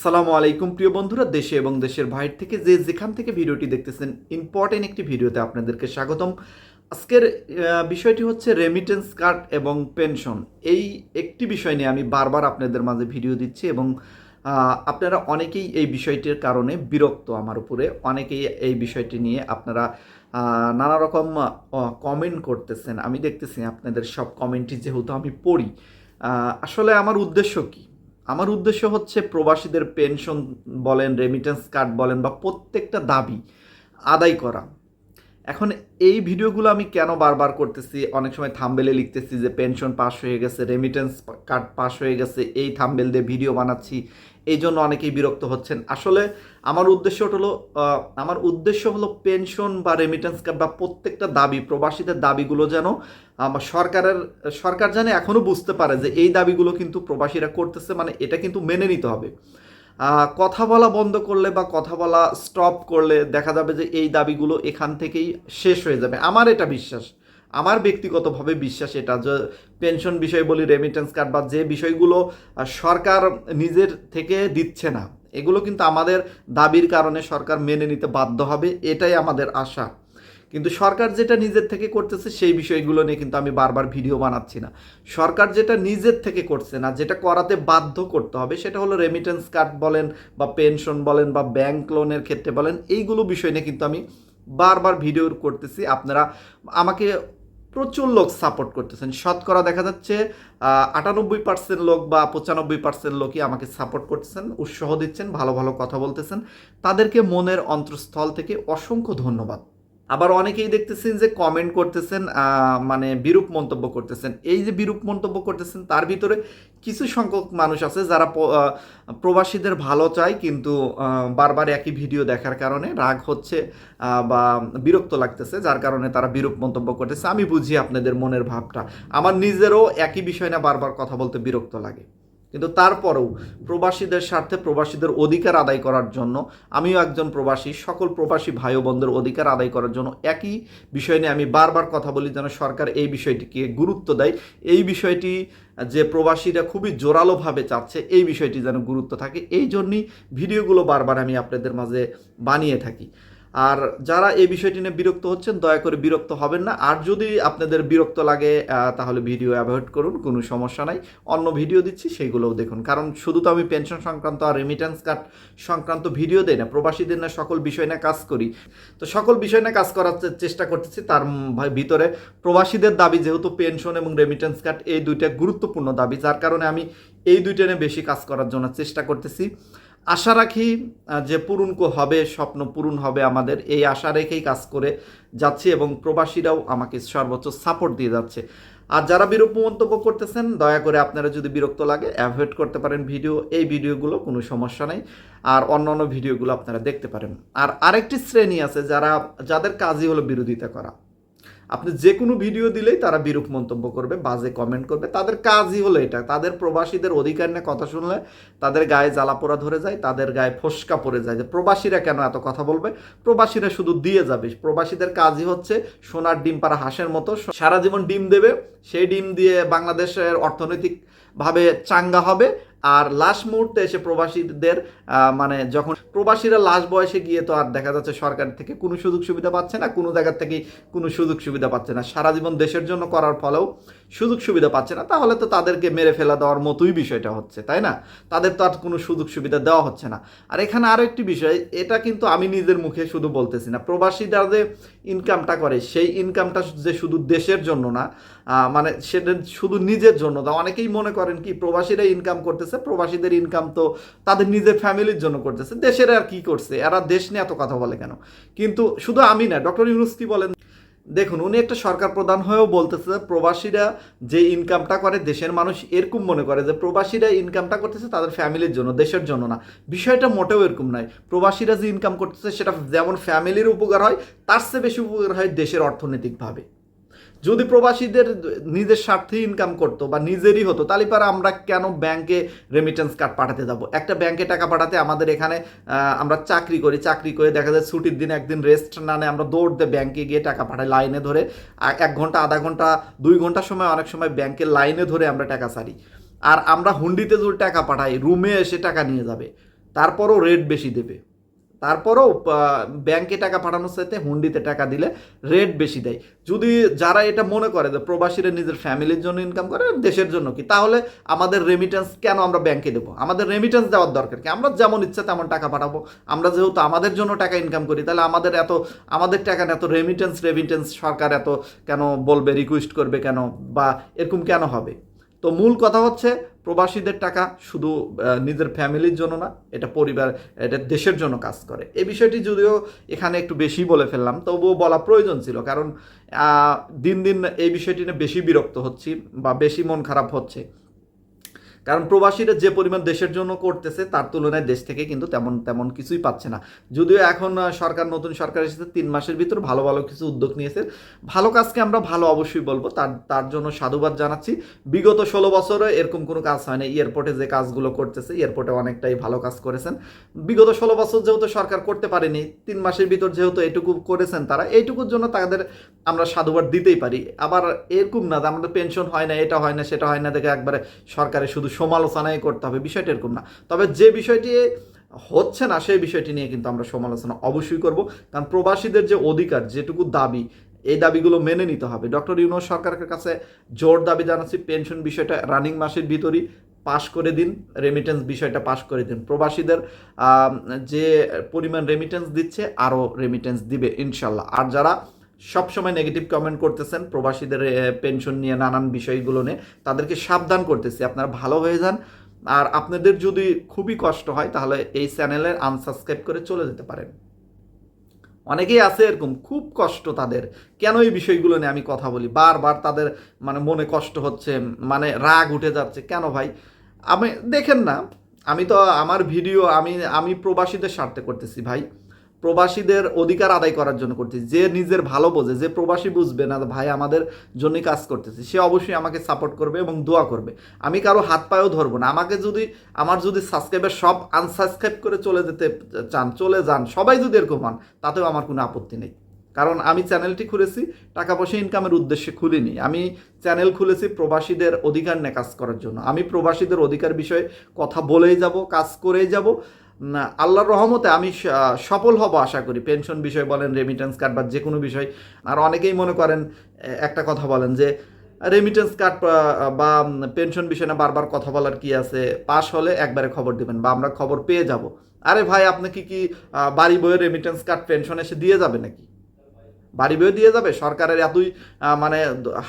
আসসালামু আলাইকুম, প্রিয় বন্ধুরা, দেশে এবং দেশের বাইরে থেকে যে যেখান থেকে ভিডিওটি দেখতেছেন ইম্পর্টেন্ট একটি ভিডিওতে আপনাদেরকে স্বাগতম। আজকের বিষয়টি হচ্ছে রেমিটেন্স কার্ড এবং পেনশন এই একটি বিষয় নিয়ে আমি বারবার আপনাদের মাঝে ভিডিও দিচ্ছি এবং আপনারা অনেকেই এই বিষয়টির কারণে বিরক্ত আমার উপরে। অনেকেই এই বিষয়টি নিয়ে আপনারা নানা রকম কমেন্ট করতেছেন। আমি দেখতেছি আপনাদের সব কমেন্টই যেহেতু আমি পড়ি। আসলে আমার উদ্দেশ্য কি? আমার উদ্দেশ্য হচ্ছে প্রবাসীদের পেনশন বলেন রেমিটেন্স কার্ড বলেন বা প্রত্যেকটা দাবি আদায় করা। এখন এই ভিডিওগুলো আমি কেন বারবার করতেছি? অনেক সময় থাম্বেলে লিখতেছি যে, পেনশন পাস হয়ে গেছে রেমিটেন্স কার্ড পাস হয়ে গেছে, এই থাম্বেল দিয়ে ভিডিও বানাচ্ছি। এই জন্য অনেকেই বিরক্ত হচ্ছেন। আসলে আমার উদ্দেশ্য হলো আমার উদ্দেশ্য হলো পেনশন বা রেমিটেন্স কার্ড বা প্রত্যেকটা দাবি, প্রবাসীদের দাবিগুলো যেন সরকারের, সরকার জানে এখনও বুঝতে পারে যে এই দাবিগুলো কিন্তু প্রবাসীরা করতেছে মানে এটা কিন্তু মেনে নিতে হবে। কথা বলা বন্ধ করলে বা কথা বলা স্টপ করলে দেখা যাবে যে এই দাবিগুলো এখান থেকেই শেষ হয়ে যাবে। আমার এটা বিশ্বাস। আমার ব্যক্তিগতভাবে বিশ্বাস এটা যে পেনশন বিষয় বলি রেমিটেন্স কার্ড বা যে বিষয়গুলো সরকার নিজের থেকে দিচ্ছে না, এগুলো কিন্তু আমাদের দাবির কারণে সরকার মেনে নিতে বাধ্য হবে, এটাই আমাদের আশা। কিন্তু সরকার যেটা নিজের থেকে করতেছে, সেই বিষয়গুলো নিয়ে কিন্তু আমি বারবার ভিডিও বানাচ্ছি না। সরকার যেটা নিজের থেকে করছে না, যেটা করাতে বাধ্য করতে হবে, সেটা হলো রেমিটেন্স কার্ড বলেন বা পেনশন বলেন বা ব্যাংক লোনের ক্ষেত্রে বলেন, এইগুলো বিষয় নিয়ে কিন্তু আমি বারবার ভিডিও করতেছি। আপনারা আমাকে প্রচুর লোক সাপোর্ট করতেছেন। শতকরা দেখা যাচ্ছে আটানব্বই পার্সেন্ট লোক বা পঁচানব্বই পার্সেন্ট লোকই আমাকে সাপোর্ট করতেছেন, উৎসাহ দিচ্ছেন, ভালো ভালো কথা বলতেছেন। তাদেরকে মনের অন্তঃস্থল থেকে অসংখ্য ধন্যবাদ। আবার অনেকেই দেখতেছেন যে কমেন্ট করতেছেন মানে বিরূপ মন্তব্য করতেছেন। এই যে বিরূপ মন্তব্য করতেছেন, তার ভিতরে কিছু সংখ্যক মানুষ আছে যারা প্রবাসীদের ভালো চায়, কিন্তু বারবার একই ভিডিও দেখার কারণে রাগ হচ্ছে বা বিরক্ত লাগতেছে, যার কারণে তারা বিরূপ মন্তব্য করতেছে। আমি বুঝি আপনাদের মনের ভাবটা। আমার নিজেরও একই বিষয় না বারবার কথা বলতে বিরক্ত লাগে। কিন্তু তারপরেও প্রবাসীদের স্বার্থে প্রবাসীদের অধিকার আদায় করার জন্য, আমিও একজন প্রবাসী, সকল প্রবাসী ভাই বোনদের অধিকার আদায় করার জন্য একই বিষয় নিয়ে আমি বারবার কথা বলি যেন সরকার এই বিষয়টিকে গুরুত্ব দেয়। এই বিষয়টি যে প্রবাসীরা খুবই জোরালোভাবে চাচ্ছে, এই বিষয়টি যেন গুরুত্ব থাকে, এই জন্যই ভিডিওগুলো বারবার আমি আপনাদের মাঝে বানিয়ে থাকি। আর যারা এই বিষয়টি নিয়ে বিরক্ত হচ্ছেন, দয়া করে বিরক্ত হবেন না। আর যদি আপনাদের বিরক্ত লাগে তাহলে ভিডিও অ্যাভয়েড করুন, কোনো সমস্যা নাই। অন্য ভিডিও দিচ্ছি, সেইগুলোও দেখুন। কারণ শুধু তো আমি পেনশন সংক্রান্ত আর রেমিটেন্স কার্ড সংক্রান্ত ভিডিও দেই না, প্রবাসীদের না সকল বিষয় নিয়ে কাজ করি। তো সকল বিষয় নিয়ে কাজ করার চেষ্টা করতেছি। তার ভিতরে প্রবাসীদের দাবি যেহেতু পেনশন এবং রেমিটেন্স কার্ড এই দুইটা গুরুত্বপূর্ণ দাবি। যার কারণে আমি এই দুইটা নিয়ে বেশি কাজ করার জন্য চেষ্টা করতেছি। আশা রাখি যে পূরণকো হবে, স্বপ্ন পূরণ হবে আমাদের। এই আশা রেখেই কাজ করে যাচ্ছি এবং প্রবাসীরাও আমাকে সর্বোচ্চ সাপোর্ট দিয়ে যাচ্ছে। আর যারা বিরূপ মন্তব্য করতেছেন, দয়া করে আপনারা যদি বিরক্ত লাগে অ্যাভয়েড করতে পারেন ভিডিও। এই ভিডিওগুলো কোনো সমস্যা নেই। আর অন্য অন্য ভিডিওগুলো আপনারা দেখতে পারেন। আর আরেকটি শ্রেণি আছে যারা, যাদের কাজই হলো বিরোধিতা করা। আপনি যে কোনো ভিডিও দিলেই তারা বিরূপ মন্তব্য করবে, বাজে কমেন্ট করবে। তাদের কাজই হলো এটা। তাদের প্রবাসীদের অধিকার নিয়ে কথা শুনলে তাদের গায়ে জ্বালাপোড়া ধরে যায়, তাদের গায়ে ফসকা পড়ে যায় যে প্রবাসীরা কেন এত কথা বলবে? প্রবাসীরা শুধু দিয়ে যাবে। প্রবাসীদের কাজই হচ্ছে সোনার ডিম পাড়া হাঁসের মতো। সারা জীবন ডিম দেবে, সেই ডিম দিয়ে বাংলাদেশের অর্থনৈতিকভাবে চাঙ্গা হবে। আর লাশ মুহূর্তে এসে প্রবাসীদের মানে যখন প্রবাসীরা লাশ বয়সে গিয়ে তো আর দেখা যাচ্ছে সরকার থেকে কোনো সুযোগ সুবিধা পাচ্ছে না, কোনো জায়গার থেকে কোনো সুযোগ সুবিধা পাচ্ছে না। সারা জীবন দেশের জন্য করার ফলেও সুযোগ সুবিধা পাচ্ছে না, তাহলে তো তাদেরকে মেরে ফেলা দেওয়ার মতোই বিষয়টা হচ্ছে, তাই না? তাদের তো আর কোনো সুযোগ সুবিধা দেওয়া হচ্ছে না। আর এখানে আরও একটি বিষয়, এটা কিন্তু আমি নিজের মুখে শুধু বলতেছি না প্রবাসীরা যে ইনকামটা করে, সেই ইনকামটা যে শুধু দেশের জন্য না মানে সেটা শুধু নিজের জন্য না, অনেকেই মনে করেন কি প্রবাসীরা ইনকাম করতেছে, প্রবাসীদের ইনকাম তো তাদের নিজের ফ্যামিলির জন্য করতেছে, দেশের আর কি করছে? এরা দেশ নিয়ে এত কথা বলে কেন? কিন্তু শুধু আমি না, ডক্টর ইউনুস বলেন? দেখুন, উনি একটা সরকার প্রধান হয়েও বলতেছে প্রবাসীরা যে ইনকামটা করে দেশের মানুষ এরকম মনে করে যে প্রবাসীরা ইনকামটা করতেছে তাদের ফ্যামিলির জন্য, দেশের জন্য না। বিষয়টা মোটেও এরকম নয়। প্রবাসীরা যে ইনকাম করতেছে সেটা যেমন ফ্যামিলির উপকার হয়, তার চেয়ে বেশি উপকার হয় দেশের অর্থনৈতিকভাবে। যদি প্রবাসীদের নিজের স্বার্থে ইনকাম করতো বা নিজেরই হতো, তাহলে পরে আমরা কেন ব্যাংকে রেমিটেন্স কার্ড পাঠাতে যাব? একটা ব্যাংকে টাকা পাঠাতে আমাদের এখানে আমরা চাকরি করি, চাকরি করে দেখা যায় ছুটির দিন একদিন রেস্ট না নেয় আমরা দৌড় দিয়ে ব্যাংকে গিয়ে টাকা পাঠাই লাইনে ধরে। এক ঘণ্টা, আধা ঘণ্টা, দুই ঘণ্টা সময় অনেক সময় ব্যাংকের লাইনে ধরে আমরা টাকা সারি আর আমরা হুন্ডিতে যদি টাকা পাঠাই রুমে এসে টাকা নিয়ে যাবে, তারপরও রেট বেশি দেবে। তারপরও ব্যাংকে টাকা পাঠানোর সাথে হুন্ডিতে টাকা দিলে রেট বেশি দেয়। যদি যারা এটা মনে করে যে প্রবাসীরা নিজের ফ্যামিলির জন্য ইনকাম করে দেশের জন্য কি, তাহলে আমাদের রেমিটেন্স কেন আমরা ব্যাংকে দেবো? আমাদের রেমিটেন্স দেওয়ার দরকার কি? আমরা যেমন ইচ্ছা তেমন টাকা পাঠাবো। আমরা যেহেতু আমাদের জন্য টাকা ইনকাম করি, তাহলে আমাদের এত, আমাদের টাকা এত রেমিটেন্স রেমিটেন্স সরকার এত কেন বলবে রিকোয়েস্ট করবে কেন বা এরকম কেন হবে? তো মূল কথা হচ্ছে প্রবাসীদের টাকা শুধু নিজের ফ্যামিলির জন্য না, এটা পরিবার, এটা দেশের জন্য কাজ করে। এই বিষয়টি যদিও এখানে একটু বেশি বলে ফেললাম, তবুও বলা প্রয়োজন ছিল, কারণ দিন দিন এই বিষয়টি নিয়ে বেশি বিরক্ত হচ্ছি বা বেশি মন খারাপ হচ্ছে। কারণ প্রবাসীরা যে পরিমাণ দেশের জন্য করতেছে, তার তুলনায় দেশ থেকে কিন্তু তেমন তেমন কিছুই পাচ্ছে না। যদিও এখন সরকার, নতুন সরকার এসেছে, তিন মাসের ভিতর ভালো ভালো কিছু উদ্যোগ নিয়েছে। ভালো কাজকে আমরা ভালো অবশ্যই বলব, তার তার জন্য সাধুবাদ জানাচ্ছি। বিগত ষোলো বছরে এরকম কোনো কাজ হয় না এয়ারপোর্টে যে কাজগুলো করতেছে, এয়ারপোর্টে অনেকটাই ভালো কাজ করেছেন। বিগত ষোলো বছর যেহেতু সরকার করতে পারেনি, তিন মাসের ভিতর যেহেতু এটুকু করেছেন তারা, এইটুকুর জন্য তাদের আমরা সাধুবাদ দিতেই পারি। আবার এরকম না আমাদের পেনশন হয় না, এটা হয় না, সেটা হয় না, দেখে একবারে সরকারের শুধু সমালোচনাই করতে হবে, বিষয়টা এরকম না। তবে যে বিষয়টি হচ্ছে না, সেই বিষয়টি নিয়ে কিন্তু আমরা সমালোচনা অবশ্যই করব। কারণ প্রবাসীদের যে অধিকার, যেটুকু দাবি, এই দাবিগুলো মেনে নিতে হবে। ডক্টর ইউনুস সরকারের কাছে জোর দাবি জানাচ্ছি, পেনশন বিষয়টা রানিং মাসের ভিতরই পাশ করে দিন রেমিটেন্স বিষয়টা পাশ করে দিন। প্রবাসীদের যে পরিমাণ রেমিটেন্স দিচ্ছে, আরও রেমিটেন্স দিবে, ইনশাল্লাহ। আর যারা সবসময় নেগেটিভ কমেন্ট করতেছেন, প্রবাসীদের পেনশন নিয়ে নানান বিষয়গুলো নিয়ে। তাদেরকে সাবধান করতেছি, আপনারা ভালো হয়ে যান। আর আপনাদের যদি খুবই কষ্ট হয়, তাহলে এই চ্যানেলের আনসাবস্ক্রাইব করে চলে যেতে পারেন। অনেকেই আছে এরকম, খুব কষ্ট তাদের। কেন এই বিষয়গুলো নিয়ে আমি কথা বলি? বারবার তাদের মানে মনে কষ্ট হচ্ছে মানে রাগ উঠে যাচ্ছে। কেন ভাই? আমি, দেখেন না, আমি তো, আমার ভিডিও আমি আমি প্রবাসীদের স্বার্থে করতেছি ভাই। প্রবাসীদের অধিকার আদায় করার জন্য করতেছি। যে নিজের ভালো বোঝে, যে প্রবাসী বুঝবে না, ভাই, আমাদের জন্যই কাজ করতেছি। সে অবশ্যই আমাকে সাপোর্ট করবে এবং দোয়া করবে। আমি কারও হাত পায়েও ধরবো না। আমাকে যদি, আমার যদি সাবস্ক্রাইবার সব আনসাবস্ক্রাইব করে চলে যেতে চান, চলে যান, সবাই যদি এরকম হন, তাতেও আমার কোনো আপত্তি নেই। কারণ আমি চ্যানেলটি খুলেছি, টাকা পয়সা ইনকামের উদ্দেশ্যে খুলিনি। আমি চ্যানেল খুলেছি প্রবাসীদের অধিকার নিয়ে কাজ করার জন্য। আমি প্রবাসীদের অধিকার বিষয়ে কথা বলেই যাব, কাজ করেই যাব। আল্লাহর রহমতে আমি সফল হব আশা করি। পেনশন বিষয় বলেন রেমিটেন্স কার্ড বা যে কোনো বিষয়। আর অনেকেই মনে করেন একটা কথা বলেন যে রেমিটেন্স কার্ড বা পেনশন বিষয় না বারবার কথা বলার কি আছে? পাস হলে একবারে খবর দেবেন বা আমরা খবর পেয়ে যাব। আরে ভাই, আপনি কি কি বাড়ি বইয়ে রেমিটেন্স কার্ড পেনশন এসে দিয়ে যাবে নাকি? বাড়ি বয়ে দিয়ে যাবে, সরকারের এতই মানে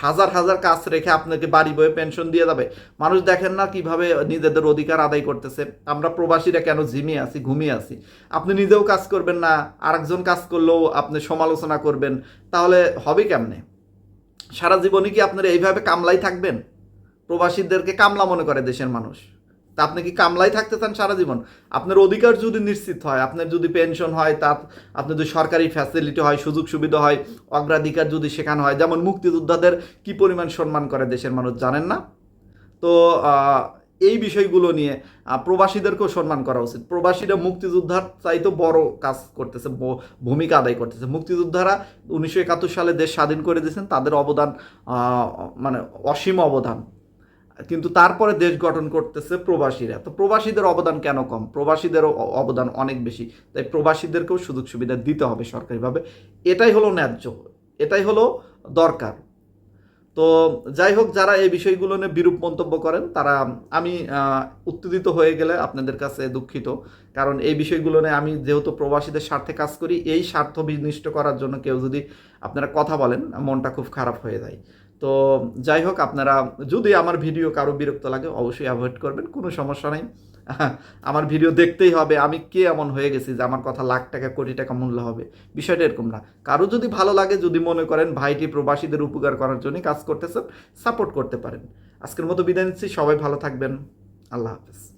হাজার হাজার কাজ রেখে আপনাকে বাড়ি বয়ে পেনশন দিয়ে যাবে। মানুষ দেখেন না কীভাবে নিজেদের অধিকার আদায় করতেছে। আমরা প্রবাসীরা কেন ঝিমিয়ে আছি, ঘুমিয়ে আছি? আপনি নিজেও কাজ করবেন না, আরেকজন কাজ করলেও আপনি সমালোচনা করবেন। তাহলে হবে কেমনে? সারা জীবনে কি আপনারা এইভাবে কামলাই থাকবেন? প্রবাসীদেরকে কামলা মনে করে দেশের মানুষ। তা আপনি কি কামলাই থাকতে চান সারা জীবন? আপনার অধিকার যদি নিশ্চিত হয়, আপনার যদি পেনশন হয় তা আপনার যদি সরকারি ফ্যাসিলিটি হয়, সুযোগ সুবিধা হয়, অগ্রাধিকার যদি শেখানো হয়, যেমন মুক্তিযোদ্ধাদের কি পরিমাণ সম্মান করে দেশের মানুষ জানেন না? তো এই বিষয়গুলো নিয়ে প্রবাসীদেরকেও সম্মান করা উচিত। প্রবাসীরা মুক্তিযোদ্ধার চাইতে বড় কাজ করতেছে ভূমিকা আদায় করতেছে। মুক্তিযোদ্ধারা উনিশশো একাত্তর সালে দেশ স্বাধীন করে দিয়েছেন, তাদের অবদান মানে অসীম অবদান। কিন্তু তারপরে দেশ গঠন করতেছে প্রবাসীরা। তো প্রবাসীদের অবদান কেন কম? প্রবাসীদেরও অবদান অনেক বেশি। তাই প্রবাসীদেরকেও সুযোগ সুবিধা দিতে হবে সরকারিভাবে। এটাই হলো ন্যায্য। এটাই হলো দরকার। তো যাই হোক, যারা এই বিষয়গুলো নিয়ে বিরূপ মন্তব্য করেন, তারা আমি উত্তেজিত হয়ে গেলে আপনাদের কাছে দুঃখিত। কারণ এই বিষয়গুলো নিয়ে আমি যেহেতু প্রবাসীদের স্বার্থে কাজ করি, এই স্বার্থ বিনিষ্ট করার জন্য কেউ যদি আপনারা কথা বলেন, মনটা খুব খারাপ হয়ে যায়। তো যাই হোক, আপনারা যদি আমার ভিডিও কারও বিরক্ত লাগে, অবশ্যই অ্যাভয়েড করবেন, কোনো সমস্যা নেই। আমার ভিডিও দেখতেই হবে, আমি কে এমন হয়ে গেছি যে আমার কথা লাখ টাকা, কোটি টাকা মূল্য হবে? বিষয়টা এরকম না। কারও যদি ভালো লাগে, যদি মনে করেন ভাইটি প্রবাসীদের উপকার করার জন্য কাজ করতেছেন সাপোর্ট করতে পারেন। আজকের মতো বিদায় নিচ্ছি, সবাই ভালো থাকবেন। আল্লাহ হাফেজ।